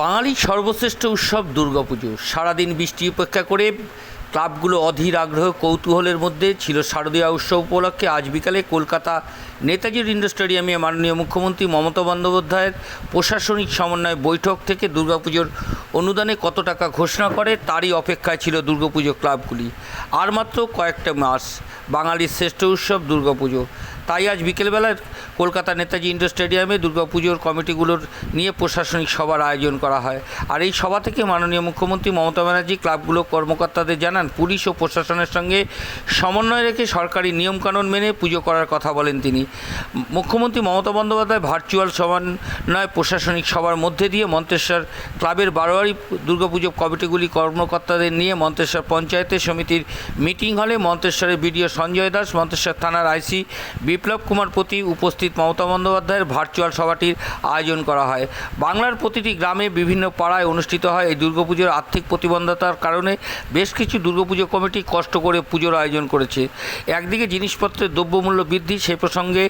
বাঙালির সর্বশ্রেষ্ঠ উৎসব দুর্গাপুজো। সারাদিন বৃষ্টি উপেক্ষা করে ক্লাবগুলো অধীর আগ্রহ, কৌতূহলের মধ্যে ছিল শারদীয়া উৎসব উপলক্ষে। আজ বিকালে কলকাতা নেতাজির ইন্ডোর স্টেডিয়ামে মাননীয় মুখ্যমন্ত্রী মমতা বন্দ্যোপাধ্যায়ের প্রশাসনিক সমন্বয় বৈঠক থেকে দুর্গাপুজোর অনুদানে কত টাকা ঘোষণা করে, তারই অপেক্ষায় ছিল দুর্গাপুজো ক্লাবগুলি। আর মাত্র কয়েকটা মাস বাঙালির শ্রেষ্ঠ উৎসব দুর্গাপুজো। তাই আজ বিকেলবেলায় কলকাতা নেতাজি ইন্ডোর স্টেডিয়ামে দুর্গাপুজোর কমিটিগুলোর নিয়ে প্রশাসনিক সভার আয়োজন করা হয়। আর এই সভা থেকে মাননীয় মুখ্যমন্ত্রী মমতা ব্যানার্জি, ক্লাবগুলো কর্মকর্তাদের জানান, পুলিশ ও প্রশাসনের সঙ্গে সমন্বয় রেখে সরকারি নিয়মকানুন মেনে পুজো করার কথা বলেন তিনি। মুখ্যমন্ত্রী মমতা বন্দ্যোপাধ্যায় ভার্চুয়াল সমন্বয় প্রশাসনিক সভার মধ্যে দিয়ে মন্তেশ্বর ক্লাবের বারোয়ারি দুর্গাপুজো কমিটিগুলি কর্মকর্তাদের নিয়ে মন্তেশ্বর পঞ্চায়েতের সমিতির মিটিং হলে মন্তেশ্বরের বিডিও সঞ্জয় দাস, মন্তেশ্বর থানার আইসি বিপ্লব কুমার প্রতি উপস্থিত মমতা বন্দ্যোপাধ্যায়ের ভার্চুয়াল সভাটির আয়োজন করা হয়। বাংলার প্রতিটি গ্রামে বিভিন্ন পাড়ায় অনুষ্ঠিত হয় এই দুর্গাপুজোর আর্থিক প্রতিবন্ধতার কারণে বেশ কিছু দুর্গাপুজো কমিটি কষ্ট করে পুজোর আয়োজন করেছে। একদিকে জিনিসপত্রের দ্রব্যমূল্য বৃদ্ধি, সে প্রসঙ্গে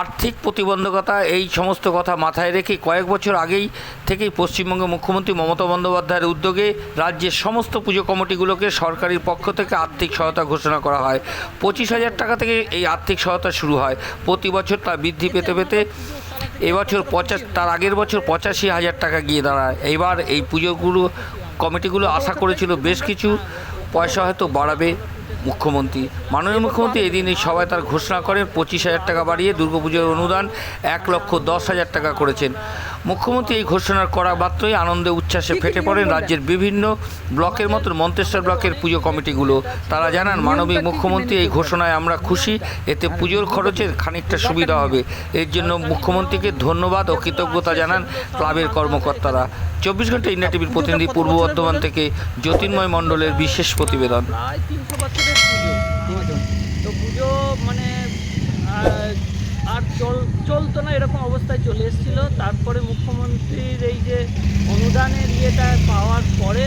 আর্থিক প্রতিবন্ধকতা, এই সমস্ত কথা মাথায় রেখে কয়েক বছর আগেই থেকেই পশ্চিমবঙ্গের মুখ্যমন্ত্রী মমতা বন্দ্যোপাধ্যায়ের উদ্যোগে রাজ্যের সমস্ত পুজো কমিটিগুলোকে সরকারের পক্ষ থেকে আর্থিক সহায়তা ঘোষণা করা হয়। পঁচিশ হাজার টাকা থেকে এই আর্থিক সহায়তা শুরু হয়। প্রতি বছর তা বৃদ্ধি পেতে পেতে এবছর পঁচাশ তার আগের বছর পঁচাশি হাজার টাকা গিয়ে দাঁড়ায়। এইবার এই পুজোগুলো, কমিটিগুলো আশা করেছিল বেশ কিছু। পয়সা হয়তো বাড়াবে। মুখ্যমন্ত্রী। মাননীয় মুখ্যমন্ত্রী এদিন এই সভায় তার ঘোষণা করেন, পঁচিশ হাজার টাকা বাড়িয়ে দুর্গাপুজোর অনুদান এক লক্ষ দশ হাজার টাকা করেছেন। মুখ্যমন্ত্রী এই ঘোষণার করা মাত্রই আনন্দে উচ্ছ্বাসে ফেটে পড়েন রাজ্যের বিভিন্ন ব্লকের মতন, মন্তেশ্বর ব্লকের পুজো কমিটিগুলো। তারা জানান মাননীয় মুখ্যমন্ত্রী এই ঘোষণায় আমরা খুশি, এতে পুজোর খরচের খানিকটা সুবিধা হবে। এর জন্য মুখ্যমন্ত্রীকে ধন্যবাদ ও কৃতজ্ঞতা জানান ক্লাবের কর্মকর্তারা। চব্বিশ ঘণ্টা ইন্ডিয়া টিভির প্রতিনিধি পূর্ব বর্ধমান থেকে জ্যোতির্ময় মণ্ডলের বিশেষ প্রতিবেদন। প্রায় পুজো আমাদের। তো পুজো মানে আর চল চলতো না এরকম অবস্থায় চলে এসেছিল। তারপরে মুখ্যমন্ত্রীর এই যে অনুদানের ইয়েটা পাওয়ার পরে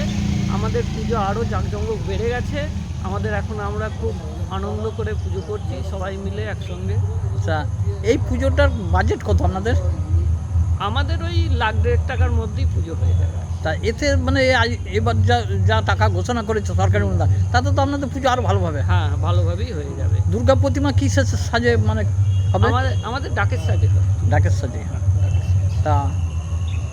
আমাদের পুজো আরও জাঁকজমক বেড়ে গেছে। আমাদের এখন আমরা খুব আনন্দ করে পুজো করছি সবাই মিলে একসঙ্গে। আচ্ছা এই পুজোটার বাজেট কত আপনাদের? আমাদের ওই লাখ দেড় টাকার মধ্যেই পুজো হয়ে যাবে। তা এতে মানে এবার যা যা টাকা ঘোষণা করেছে সরকারি অনুদান তাতে তো আপনাদের পুজো আরও ভালোভাবে। হ্যাঁ ভালোভাবেই হয়ে যাবে। দুর্গা প্রতিমা কী সাজে মানে হবে? আমাদের আমাদের ডাকের হয় ডাকের সাজে। তা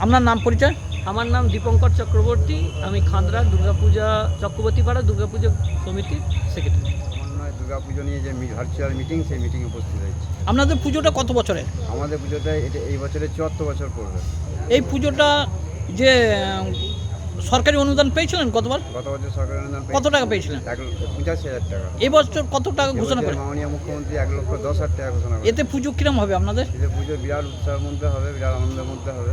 আপনার নাম পরিচয়? আমার নাম দীপঙ্কর চক্রবর্তী আমি খান্দরা দুর্গাপূজা চক্রবর্তী পাড়া দুর্গাপুজো সমিতির সেক্রেটারি দুর্গাপুজো নিয়ে যে ভার্চুয়াল মিটিং সেই মিটিংয়ে উপস্থিত হয়েছে। আপনাদের পুজোটা কত বছরের? আমাদের পুজোটা এটা এই বছরে চুয়াত্তর বছর পড়বে। এই পুজোটা যে সরকারি অনুদান পেয়েছিলেন কতবার গত বছর সরকার অনুদান কত টাকা পেয়েছিলেন? পঁচাশি হাজার টাকা। এবছর কত টাকা ঘোষণা এবছর করে মাননীয় মুখ্যমন্ত্রী এক লক্ষ দশ হাজার টাকা ঘোষণা এতে পুজো কিরম হবে আপনাদের? এতে পুজো বিরাট উৎসাহের মধ্যে হবে বিরাট আনন্দের মধ্যে হবে।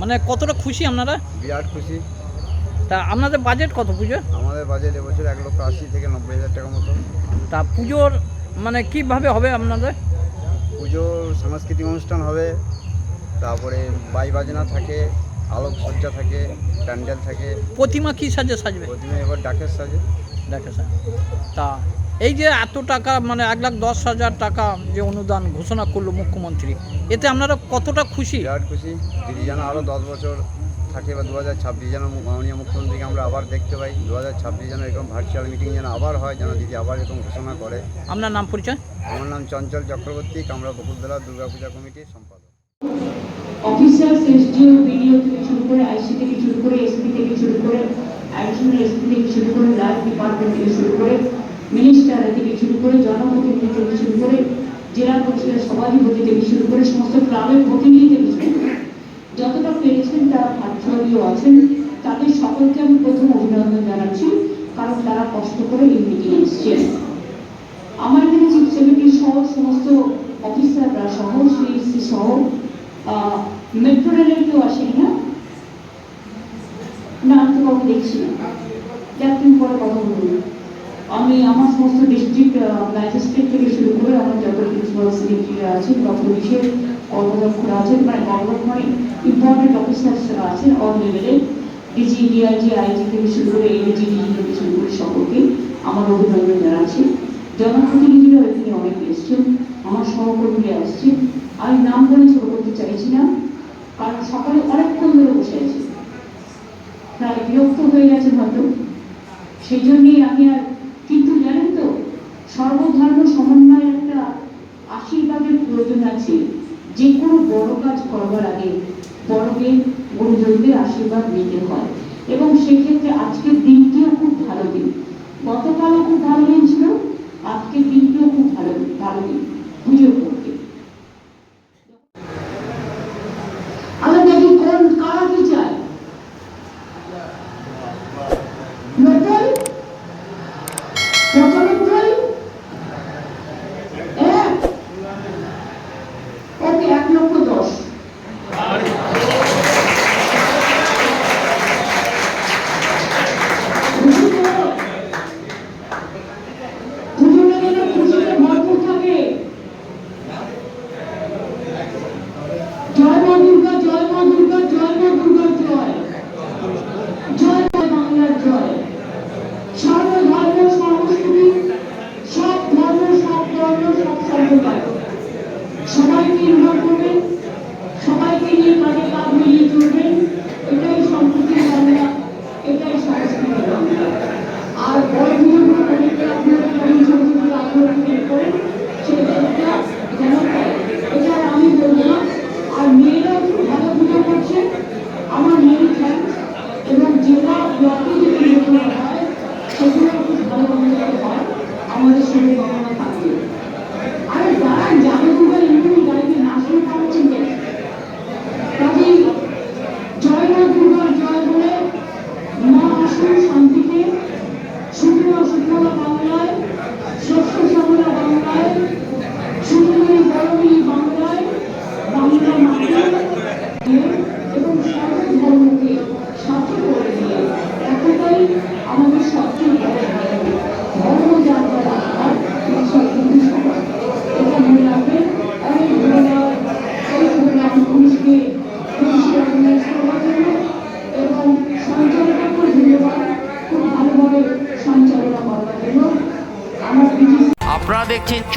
মানে কতটা খুশি আপনারা? বিরাট খুশি। তা আপনাদের বাজেট কত পুজো? আমাদের বাজেট এবছর এক লক্ষ আশি থেকে নব্বই হাজার টাকা মতো। তা পুজোর মানে কীভাবে হবে আপনাদের? পুজোর সাংস্কৃতিক অনুষ্ঠান হবে তারপরে বাই বাজনা থাকে আলোকসজ্জা থাকে প্যান্ডেল থাকে। প্রতিমা কী সাজে সাজবে? প্রতিমা এবার ডাকের সাজে। দেখে সাজে। তা এই যে এত টাকা মানে এক লাখ দশ হাজার টাকা যে অনুদান ঘোষণা করল মুখ্যমন্ত্রী এতে আপনারা কতটা খুশি? বিরাট খুশি। দিদি যেন আরও দশ বছর থাকে বা দু হাজার ছাব্বিশ যেন মাননীয় মুখ্যমন্ত্রীকে আমরা আবার দেখতে পাই। দু হাজার ছাব্বিশ যেন এরকম ভার্চুয়াল মিটিং যেন আবার হয় যেন দিদি আবার এরকম ঘোষণা করে। আপনার নাম পরিচয়? আমার নাম চঞ্চল চক্রবর্তী কামরা বকুলতলা দুর্গাপূজা কমিটির সম্পাদক। অফিসার্স এসডিও বিডিও থেকে শুরু করে আইসি থেকে শুরু করে এসপি থেকে শুরু করে অ্যাডিশনাল এসপি থেকে শুরু করে লাইফ ডিপার্টমেন্ট থেকে শুরু করে মিনিস্টার থেকে শুরু করে জনপ্রতিনিধি থেকে শুরু করে জেলা পরিষদের সভাধিপতি থেকে শুরু করে সমস্ত ক্লাবের প্রতিনিধি থেকে শুরু করে যতটা পেরেছেন তারা ভার্চুয়ালিও আছেন। তাদের সকলকে আমি প্রথম অভিনন্দন জানাচ্ছি, কারণ তারা কষ্ট করে এই মিটিং এসছেন। আমার এখানে চিফ সেক্রেটারি সহ সমস্ত অফিসাররা সহ সিএসসি সহ মেট্রো রেলের কেউ আসেনি না না, আমি তো কাউকে দেখছি না। পরে কথা বলব। আমি আমার সমস্ত ডিস্ট্রিক্ট ম্যাজিস্ট্রেট থেকে শুরু করে আমার যত প্রিন্সিপাল সেক্রেটারিরা আছেন বা পুলিশের কর্মদক্ষরা আছেন মানে কর্মদক্ষ মানে ইম্পর্টেন্ট অফিসার্সরা আছেন অল লেভেলে ডিজি ডিআইজি আইজি থেকে শুরু করে এডিজি ডিজি থেকে শুরু করে সকলকে আমার অভিনন্দন জানাচ্ছি। জনপ্রতিনিধিরাও এখানে অনেক এসছেন, আমার সহকর্মীরা আসছে আমি নাম বলে ছোট করতে চাইছি না কারণ সকালে অনেকক্ষণ ধরে বসে আছি। হয়ে গেছেন হয়তো। সেই জন্যই আমি আর কিন্তু জানেন তো, সর্বধর্ম সমন্বয়ের একটা আশীর্বাদের প্রয়োজন আছে। যে কোনো বড় কাজ করবার আগে বড়দের গুরুজনদের আশীর্বাদ নিতে হয়। এবং সেক্ষেত্রে আজকের দিনটিও খুব ভালো দিন। গতকালও খুব ভালো দিন ছিল, আজকের দিনটিও খুব ভালো ভালো দিন। পুজো